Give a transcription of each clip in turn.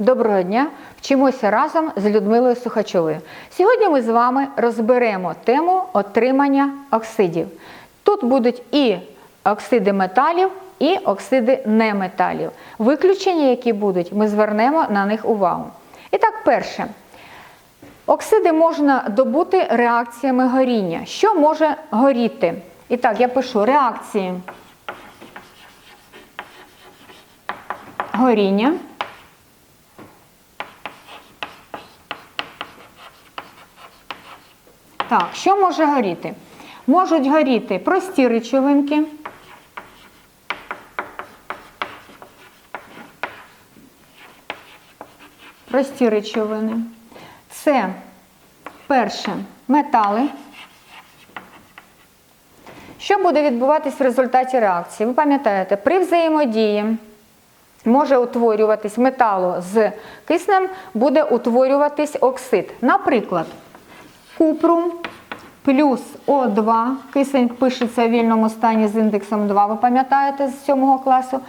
Доброго дня! Вчимося разом з Людмилою Сухачовою. Сьогодні ми з вами розберемо тему отримання оксидів. Тут будуть і оксиди металів, і оксиди неметалів. Виключення, які будуть, ми звернемо на них увагу. І так, перше. Оксиди можна добути реакціями горіння. Що може горіти? І так, я пишу реакції горіння. Так, що може горіти? Можуть горіти прості речовинки. Прості речовини. Це перше метали. Що буде відбуватись в результаті реакції? Ви пам'ятаєте, при взаємодії може утворюватись металу з киснем, буде утворюватись оксид. Наприклад, купрум плюс О2, кисень пишеться в вільному стані з індексом 2, ви пам'ятаєте з 7 класу,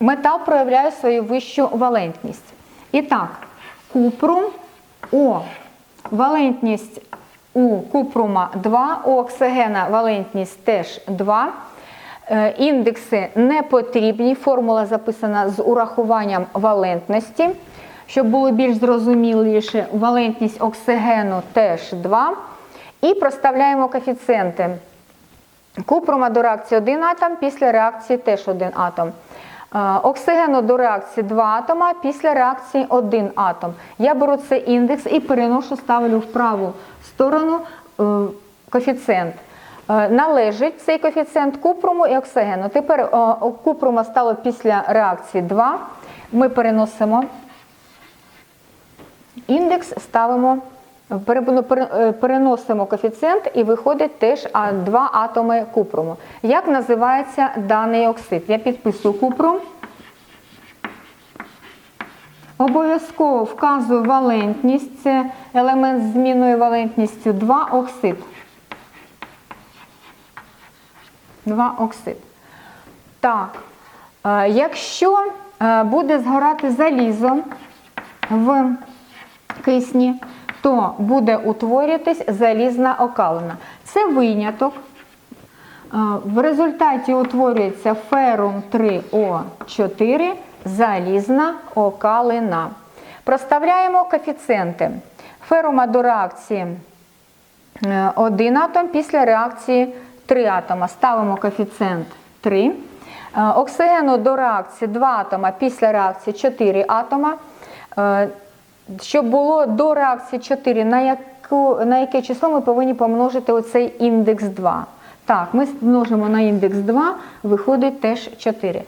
метал проявляє свою вищу валентність. І так, купрум О, валентність у купрума 2, у оксигена валентність теж 2. Е, Індекси не потрібні, формула записана з урахуванням валентності. Щоб було більш зрозуміліше, валентність оксигену теж 2. І проставляємо коефіцієнти. Купрума до реакції 1 атом, після реакції теж 1 атом. Е, Оксигену до реакції 2 атома, після реакції 1 атом. Я беру цей індекс і переношу, ставлю в праву сторону е, коефіцієнт. Е, Належить цей коефіцієнт купруму і оксигену. Тепер купрума стало після реакції 2. Ми переносимо індекс, ставимо, пере- пере- переносимо коефіцієнт і виходить теж два атоми купруму. Як називається даний оксид? Я підписую купрум. Обов'язково вказую валентність. Це елемент з змінною валентністю 2 оксид. 2 оксид. Так, е, якщо е, буде згорати залізо в кисні, то буде утворюватись залізна окалина. Це виняток. Е, В результаті утворюється ферум 3О4, залізна окалина. Проставляємо коефіцієнти. Ферума до реакції 1 атом, після реакції 3 атома. Ставимо коефіцієнт 3. Е, Оксигену до реакції 2 атома, після реакції 4 атома. Е, Щоб було до реакції 4, на, яку, на яке число ми повинні помножити оцей індекс 2. Так, ми множимо на індекс 2, виходить теж 4.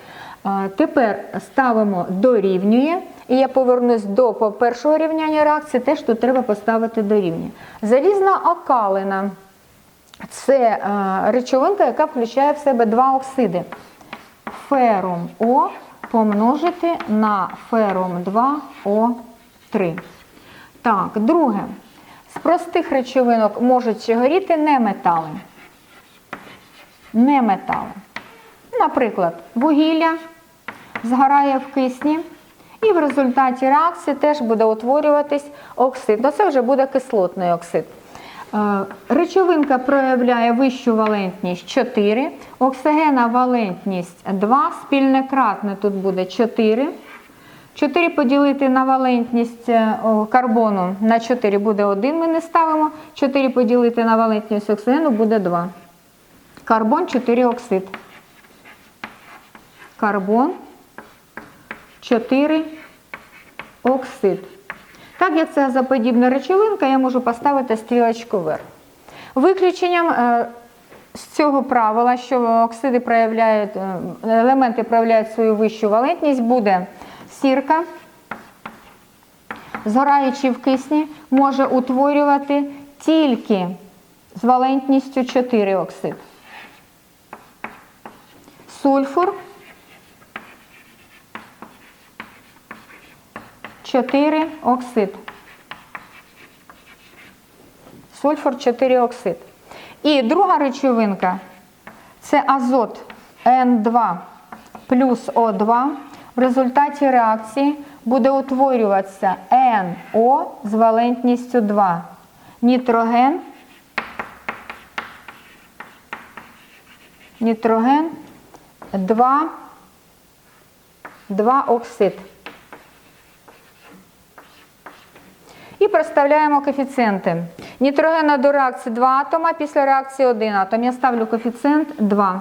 Е, Тепер ставимо дорівнює. І я повернусь до першого рівняння реакції, теж тут треба поставити дорівнює. Залізна окалина це е, речовинка, яка включає в себе два оксиди. Ферум О помножити на ферум 2О3. Так, друге. З простих речовинок можуть горіти неметали. Неметали. Наприклад, вугілля згорає в кисні, і в результаті реакції теж буде утворюватись оксид. Ну, це вже буде кислотний оксид. Е, Речовинка проявляє вищу валентність 4, оксигена валентність 2, спільне кратне тут буде 4. 4 поділити на валентність е, карбону на 4 буде 1, ми не ставимо. 4 поділити на валентність оксигену буде 2. Карбон 4 оксид. Карбон 4 оксид. Так як це газоподібна речовинка, я можу поставити стрілочку вверх. Виключенням е, з цього правила, що оксиди проявляють, е, елементи проявляють свою вищу валентність, буде сірка, згораючи в кисні, може утворювати тільки з валентністю 4 оксид. Сульфур 4 оксид. Сульфур 4 оксид. І друга речовинка це азот. N2 плюс О2 в результаті реакції буде утворюватися NO з валентністю 2. Нітроген, нітроген 2, 2 оксид. Проставляємо коефіцієнти. Нітрогена до реакції 2 атома, після реакції 1 атом. Я ставлю коефіцієнт 2.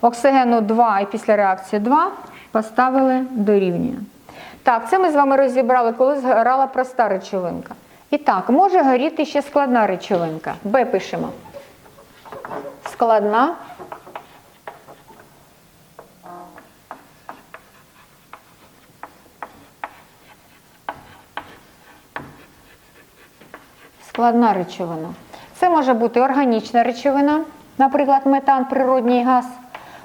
Оксигену 2 і після реакції 2 поставили дорівнює. Так, це ми з вами розібрали, коли згорала проста речовинка. І так, може горіти ще складна речовинка. Б пишемо. Складна. Складна речовина. Це може бути органічна речовина, наприклад, метан, природній газ,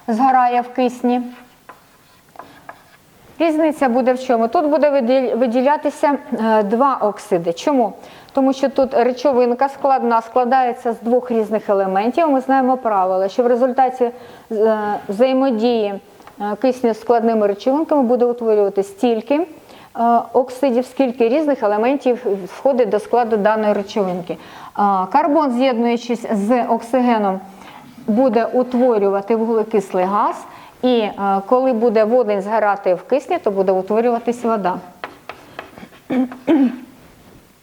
згорає в кисні. Різниця буде в чому? Тут буде виділятися е, два оксиди. Чому? Тому що тут речовинка складна складається з двох різних елементів. Ми знаємо правило, що в результаті е, взаємодії е, кисню з складними речовинками буде утворювати стільки оксидів, скільки різних елементів входить до складу даної речовинки. Е, Карбон, з'єднуючись з оксигеном, буде утворювати вуглекислий газ, і е, коли буде водень згорати в кисні, то буде утворюватись вода.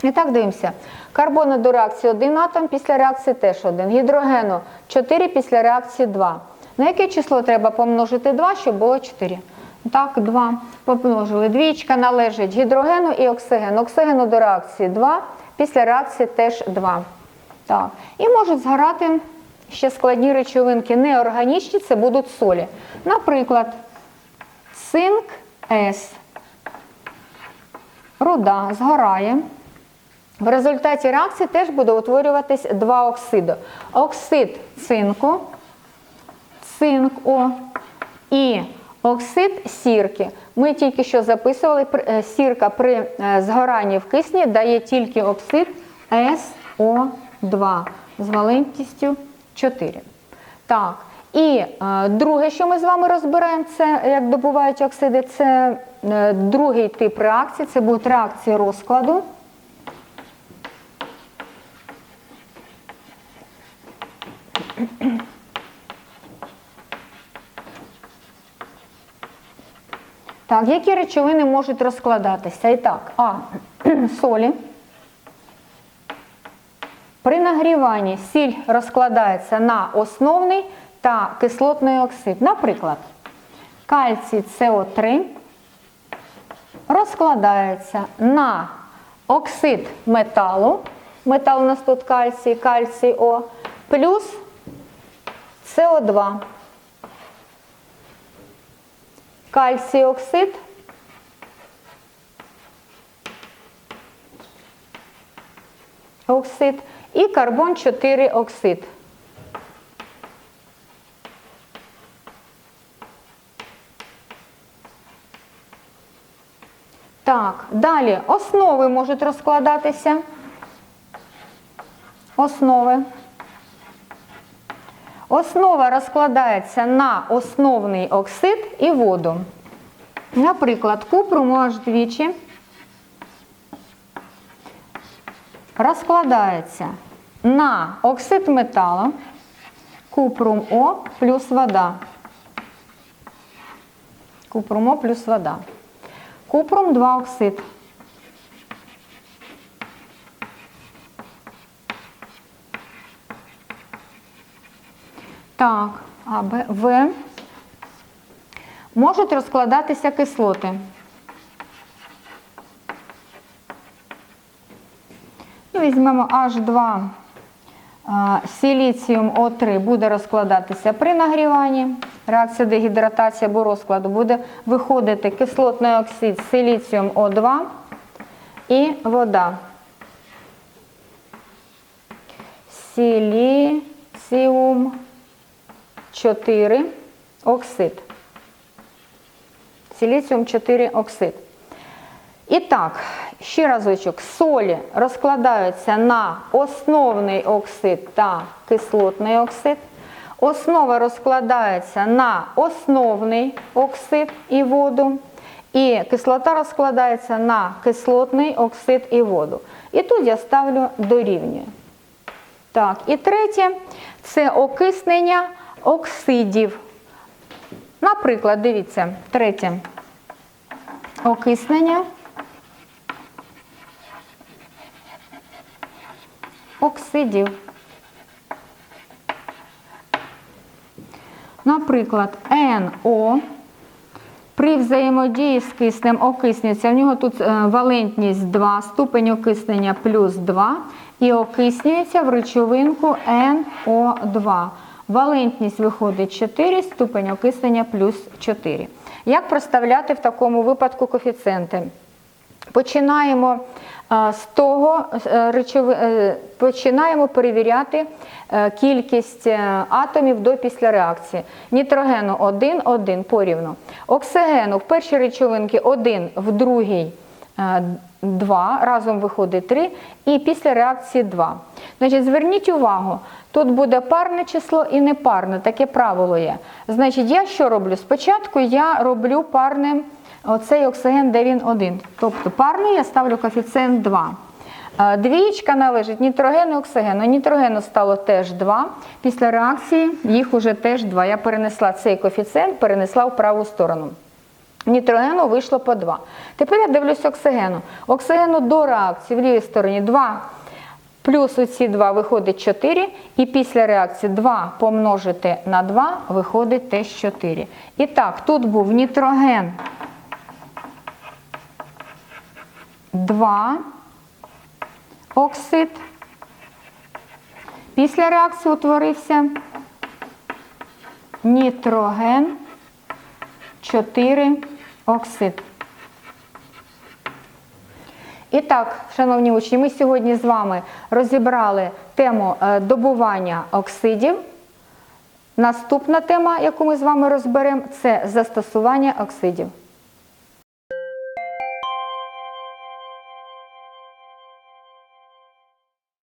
І так дивимося. Карбону до реакції 1 атом, після реакції теж 1. Гідрогену 4 після реакції 2. На яке число треба помножити 2, щоб було 4? Так, 2. Помножили. Двічка належить гідрогену і оксигену. Оксигену до реакції 2, після реакції теж 2. Так. І можуть згорати ще складні речовинки неорганічні, це будуть солі. Наприклад, цинк С. Руда згорає. В результаті реакції теж буде утворюватись два оксиди. Оксид цинку, цинк О і оксид сірки. Ми тільки що записували, е, сірка при е, згоранні в кисні дає тільки оксид СО2 з валентністю 4. Так. І е, друге, що ми з вами розбираємо, це як добувають оксиди, це е, другий тип реакції, це будуть реакції розкладу. Так, які речовини можуть розкладатися? І так, А. Солі. При нагріванні сіль розкладається на основний та кислотний оксид. Наприклад, кальцій СО3 розкладається на оксид металу. Метал у нас тут кальцій, кальцій О, плюс СО2. Кальцій оксид оксид і карбон 4 оксид. Так, далі основи можуть розкладатися. Основи. Основа розкладається на основний оксид і воду. Наприклад, купрум аж двічі розкладається на оксид металу, купрум О плюс вода. Купрум О плюс вода. Купрум 2 оксид. Так, А, Б, В. Можуть розкладатися кислоти. Ну, Візьмемо H2 а, силіціум О3 буде розкладатися при нагріванні. Реакція дегідратації або розкладу буде виходити кислотний оксид силіціум О2 і вода. Силіціум 4 оксид. Силіціум 4 оксид. І так, ще разочок, солі розкладаються на основний оксид та кислотний оксид. Основа розкладається на основний оксид і воду, і кислота розкладається на кислотний оксид і воду. І тут я ставлю дорівнює. Так, і третє це окиснення оксидів. Наприклад, дивіться, третє окиснення оксидів. Наприклад, НО при взаємодії з киснем окиснюється. В нього тут е, валентність 2, ступень окиснення плюс 2 і окиснюється в речовинку НО2. Валентність виходить 4, ступень окиснення плюс 4. Як проставляти в такому випадку коефіцієнти? Починаємо е, з того, е, е, починаємо перевіряти кількість атомів до після реакції. Нітрогену 1, 1 порівну. Оксигену в першій речовинці 1, в другій 2, разом виходить 3, і після реакції 2. Значить, зверніть увагу, тут буде парне число і непарне, таке правило є. Значить, я що роблю? Спочатку я роблю парним оцей оксиген, де він 1. Тобто парний я ставлю коефіцієнт 2. Е, Двієчка належить нітрогену і оксигену. Нітрогену стало теж 2. Після реакції їх уже теж 2. Я перенесла цей коефіцієнт, перенесла в праву сторону. Нітрогену вийшло по 2. Тепер я дивлюсь оксигену. Оксигену до реакції в лівій стороні 2 плюс оці 2 виходить 4. І після реакції 2 помножити на 2 виходить теж 4. І так, тут був нітроген 2 оксид. Після реакції утворився нітроген 4 оксид. І так, шановні учні, ми сьогодні з вами розібрали тему е, добування оксидів. Наступна тема, яку ми з вами розберемо, це застосування оксидів.